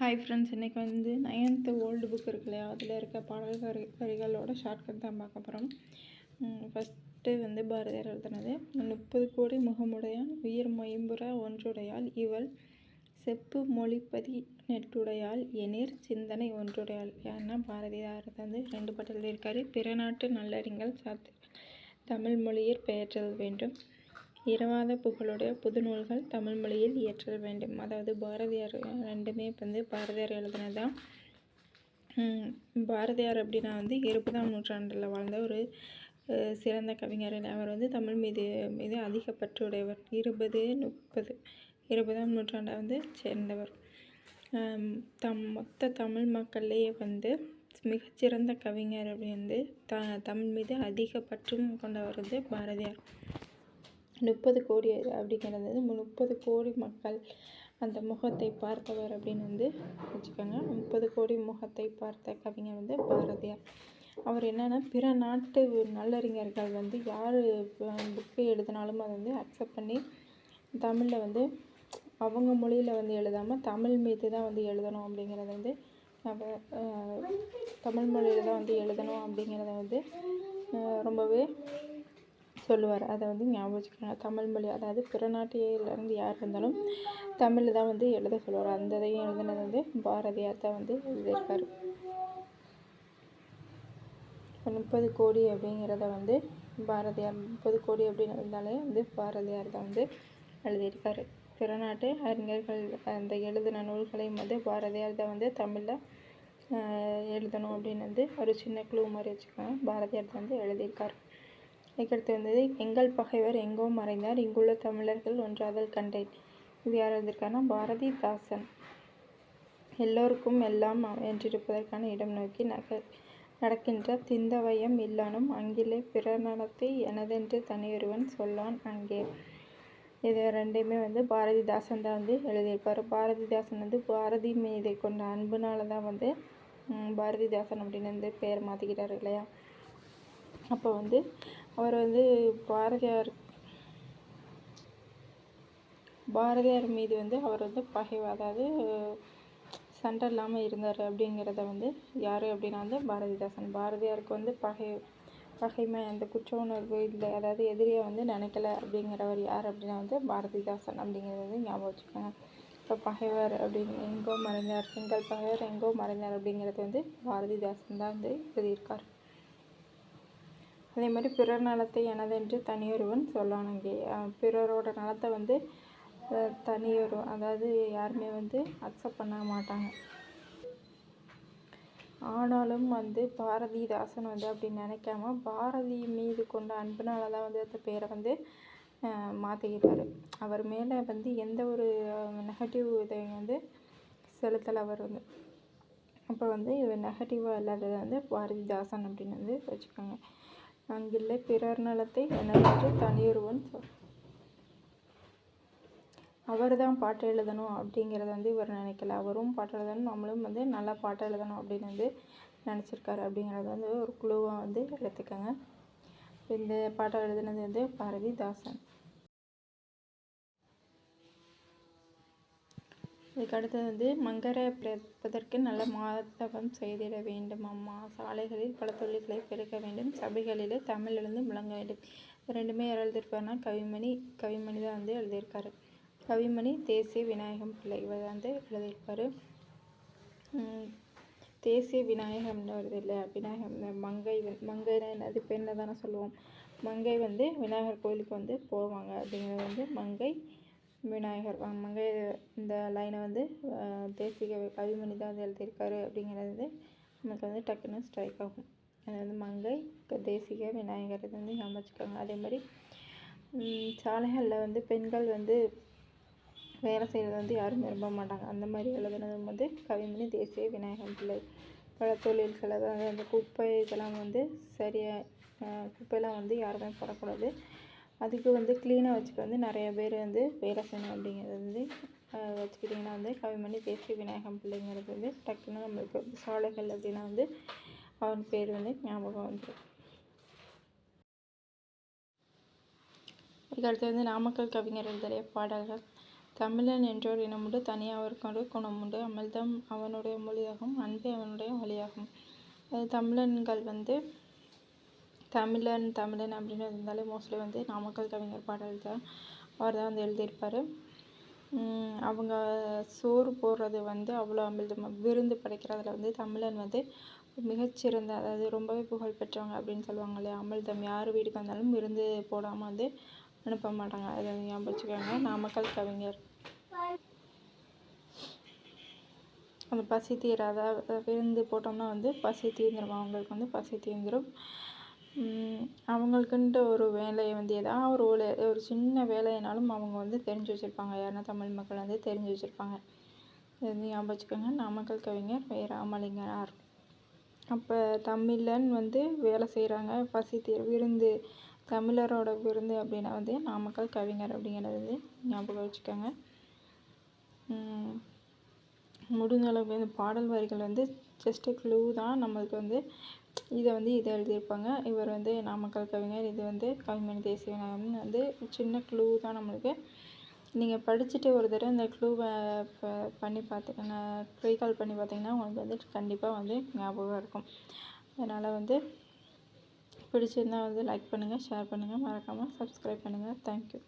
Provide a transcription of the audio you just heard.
Hi friends இன்றைக்கி வந்து ninth old book இருக்கு இல்லையா அதில் இருக்க பாடல் வரி வரிகளோட ஷார்ட்கட் தான் பார்க்க போகிறோம் ஃபஸ்ட்டு வந்து பாரதியார் எழுதுனது. முப்பது கோடி முகமுடையான் உயிர் மொயம்புற ஒன்றுடையாள் இவள் செப்பு மொழிப்பதி நெட்டுடையாள் எனிர் சிந்தனை ஒன்றுடையாள். ஏன்னா பாரதியார் வந்து ரெண்டு பாட்டு எழுதியிருக்காரு. பிற நாட்டு நல்லறிஞர் சாத்து தமிழ் மொழியில் பெயற்றல் வேண்டும். இரவாத புகழுடைய புதுநூல்கள் தமிழ் மொழியில் இயற்ற வேண்டும். அதாவது பாரதியார் ரெண்டுமே வந்து பாரதியார் எழுதினது? தான் பாரதியார் அப்படின்னா வந்து இருபதாம் நூற்றாண்டில் வாழ்ந்த ஒரு சிறந்த கவிஞர். அவர் வந்து தமிழ் மீது மீது அதிக பற்றுடையவர் இருபது முப்பது இருபதாம் நூற்றாண்டை வந்து சேர்ந்தவர். தம் மொத்த தமிழ் மக்கள்லேயே வந்து மிகச்சிறந்த கவிஞர் அப்படி வந்து த தமிழ் மீது அதிக பற்றும் கொண்டவர் வந்து பாரதியார். முப்பது கோடி அப்படிங்கிறது வந்து முப்பது கோடி மக்கள் அந்த முகத்தை பார்த்தவர் அப்படின்னு வந்து வச்சுக்கோங்க. முப்பது கோடி முகத்தை பார்த்த கவிஞர் வந்து பாரதியார். அவர் என்னென்னா பிற நாட்டு நல்லறிஞர்கள் வந்து யார் புக்கு எழுதினாலும் அதை வந்து அக்செப்ட் பண்ணி தமிழில் வந்து அவங்க மொழியில் வந்து எழுதாமல் தமிழ் மீது தான் வந்து எழுதணும் அப்படிங்கிறத வந்து நம்ம தமிழ் மொழியில் தான் வந்து எழுதணும் அப்படிங்கிறத வந்து ரொம்பவே சொல்லுவார். அதை வந்து ஞாபகம் வச்சுக்கோங்க தமிழ் மொழி அதாவது பிற நாட்டிலேருந்து யார் இருந்தாலும் தமிழில் தான் வந்து எழுத சொல்லுவார். அந்த இதையும் எழுதுனது வந்து பாரதியார் தான் வந்து எழுதியிருக்காரு முப்பது கோடி அப்படிங்கிறத வந்து பாரதியார் முப்பது கோடி அப்படின்னு இருந்தாலே வந்து பாரதியார் தான் வந்து எழுதியிருக்காரு பிற நாட்டு அறிஞர்கள் அந்த எழுதின நூல்களையும் வந்து பாரதியார் தான் வந்து தமிழில் எழுதணும் அப்படின்னு வந்து ஒரு சின்ன குழு மாதிரி வச்சுக்கோங்க. பாரதியார் தான் வந்து எழுதியிருக்காரு அதுக்கடுத்து வந்தது எங்கள் பகைவர் எங்கோ மறைந்தார் இங்குள்ள தமிழர்கள் ஒன்றாதல் கண்டேன். இது யார் எழுதியிருக்காருன்னா பாரதிதாசன். எல்லோருக்கும் எல்லாம் என்றிருப்பதற்கான இடம் நோக்கி நக நடக்கின்ற திந்தவயம் இல்லானும் அங்கிலே பிறநலத்தை எனதென்று தனியொருவன் சொல்லான் அங்கே. இது ரெண்டையுமே வந்து பாரதிதாசன் தான் வந்து எழுதியிருப்பார். பாரதிதாசன் வந்து பாரதி மீது கொண்ட அன்புனால தான் வந்து பாரதிதாசன் அப்படின்னு வந்து பெயர் மாற்றிக்கிட்டார் இல்லையா? அப்போ வந்து அவர் வந்து பாரதியார் பாரதியார் மீது வந்து அவர் வந்து பகை அதாவது சண்டை இல்லாமல் இருந்தார் அப்படிங்கிறத வந்து யார் அப்படின்னா வந்து பாரதிதாசன். பாரதியாருக்கு வந்து பகை பகைமை அந்த குற்ற உணர்வு இல்லை அதாவது எதிரியை வந்து நினைக்கல அப்படிங்கிறவர் யார் அப்படின்னா வந்து பாரதிதாசன் அப்படிங்கிறத வந்து ஞாபகம் வச்சுக்கோங்க. இப்போ பகைவர் அப்படின்னு எங்கோ மறைந்தார் எங்கள் பகைவர் எங்கோ மறைந்தார் அப்படிங்கிறது வந்து பாரதிதாசன் தான் வந்து எழுதியிருக்கார். அதே மாதிரி பிறர் நலத்தை எனதென்று தனியொருவன் சொல்லானுங்க. பிறரோட நலத்தை வந்து தனியொரு அதாவது யாருமே வந்து அக்செப்ட் பண்ண மாட்டாங்க. ஆனாலும் வந்து பாரதிதாசன் வந்து அப்படி நினைக்காம பாரதி மீது கொண்ட அன்பினால தான் வந்து அந்த பேரை வந்து மாற்றிக்கிட்டார் அவர் மேலே வந்து எந்த ஒரு நெகட்டிவ் இதை வந்து செலுத்தலை அவர் வந்து. அப்போ வந்து நெகட்டிவாக இல்லாததை வந்து பாரதிதாசன் அப்படின்னு வந்து வச்சுக்கோங்க. அங்கில்லை பிறர் நலத்தை எனதென்று தனியொருவன் சொல் அவர் தான் பாட்டு எழுதணும் அப்படிங்கிறத வந்து இவர் நினைக்கல. அவரும் பாட்டு எழுதணும் நம்மளும் வந்து நல்லா பாட்டு எழுதணும் அப்படின்னு வந்து நினச்சிருக்காரு அப்படிங்கிறத வந்து ஒரு குழுவாக வந்து எடுத்துக்கோங்க. இந்த பாட்டை எழுதுனது வந்து பாரதிதாசன் இதுக்கு அடுத்தது வந்து மங்கரை பிறப்பதற்கு நல்ல மாதவம் செய்திட வேண்டும் அம்மா. சாலைகளில் பல தொழில்களை பெருக்க வேண்டும். சபைகளிலே தமிழ் எழுந்து முழங்க வேண்டும் ரெண்டுமே யார் எழுதியிருப்பாருன்னா கவிமணி கவிமணி தான் வந்து எழுதியிருக்காரு. கவிமணி தேசிய விநாயகம் பிள்ளை. இவர் வந்து எழுதியிருப்பார். தேசிய விநாயகம்னு வருது இல்லையா? விநாயகம் மங்கை மங்கை என்னது பெண்ணை தானே சொல்லுவோம். மங்கை வந்து விநாயகர் கோயிலுக்கு வந்து போவாங்க. அப்படிங்கிறது வந்து மங்கை விநாயகர். மங்கை இந்த லைனை வந்து தேசிக கவிமணி தான் வந்து எழுதியிருக்காரு அப்படிங்கிறது வந்து நமக்கு வந்து டக்குன்னு ஸ்ட்ரைக் ஆகும். அது வந்து மங்கை தேசிக விநாயகர் இது வந்து ஞாபகம் வச்சுக்கோங்க. அதே மாதிரி சாலைகளில் வந்து பெண்கள் வந்து வேலை செய்கிறது வந்து யாரும் விரும்ப மாட்டாங்க. அந்த மாதிரி எழுதுனது வந்து கவிமணி தேசிய விநாயகர் பிள்ளை. பல தொழில்கள் அதாவது அந்த குப்பை இதெல்லாம் வந்து சரியாக குப்பையெல்லாம் வந்து யாருமே போடக்கூடாது. அதுக்கு வந்து க்ளீனாக வச்சுக்க வந்து நிறைய பேர் வந்து வேலை செய்யணும் அப்படிங்கிறது வந்து வச்சுக்கிட்டிங்கன்னா வந்து கவிமணி தேசிய விநாயகம் பிள்ளைங்கிறது வந்து டக்குன்னு நம்மளுக்கு சாலைகள் அப்படின்னா வந்து அவன் பேர் வந்து ஞாபகம் வந்துடும் இதுக்கு அடுத்து வந்து நாமக்கல் கவிஞர் எழுதிய பாடல்கள். தமிழன் என்றோர் இனமுண்டு தனியாக தனியவர்க்கொரு குணமுண்டு அமிழ்தம் அவனுடைய மொழியாகும் அன்பே அவனுடைய வழியாகும். அது தமிழன்கள் வந்து தமிழன் தமிழன் அப்படின்னு இருந்தாலே மோஸ்ட்லி வந்து நாமக்கல் கவிஞர் பாடல் தான். அவர் தான் வந்து எழுதியிருப்பார். அவங்க சோறு போடுறது வந்து அவ்வளோ அமிர்தமாக விருந்து படைக்கிறதுல வந்து தமிழன் வந்து மிகச்சிறந்த அதாவது ரொம்பவே புகழ் பெற்றவங்க அப்படின்னு சொல்லுவாங்க இல்லையா அமிர்தம் யார் வீட்டுக்கு வந்தாலும் விருந்து போடாமல் வந்து அனுப்ப மாட்டாங்க. அதை ஞாபகம் வச்சுக்கோங்க. நாமக்கல் கவிஞர். அந்த பசி தீராத விருந்து போட்டோம்னா வந்து பசி தீர்ந்துடும் அவங்களுக்கு வந்து பசி தீர்ந்துடும் அவங்களுக்குன்ட்டு ஒரு வேலையை வந்து ஏதாவது ஒரு வேலை ஒரு சின்ன வேலையினாலும் அவங்க வந்து தெரிஞ்சு வச்சுருப்பாங்க. யாருன்னா தமிழ் மக்கள் வந்து தெரிஞ்சு வச்சுருப்பாங்க. இது ஞாபகம் வச்சுக்கோங்க. நாமக்கல் கவிஞர் வே ராமலிங்கனார் அப்போ தமிழன் வந்து வேலை செய்கிறாங்க பசி தீர் விருந்து தமிழரோட விருந்து அப்படின்னா வந்து நாமக்கல் கவிஞர் அப்படிங்கிறது வந்து ஞாபகம் வச்சுக்கோங்க. முடிஞ்ச அளவுக்கு இந்த பாடல் வரிகள் வந்து ஜஸ்ட்டு க்ளூ தான் நம்மளுக்கு வந்து இதை வந்து இதை எழுதியிருப்பாங்க. இவர் வந்து நாமக்கல் கவிஞர் இது வந்து கவிமணி தேசிய விநாயகம்னு வந்து சின்ன க்ளூ தான் நம்மளுக்கு. நீங்கள் படிச்சுட்டு ஒரு தடவை இந்த க்ளூவை பண்ணி பார்த்து ரீகால் பண்ணி பார்த்தீங்கன்னா உங்களுக்கு வந்து கண்டிப்பாக வந்து ஞாபகம் இருக்கும். அதனால் வந்து பிடிச்சிருந்தால் வந்து லைக் பண்ணுங்கள் ஷேர் பண்ணுங்கள் மறக்காமல் சப்ஸ்கிரைப் பண்ணுங்கள் தேங்க்யூ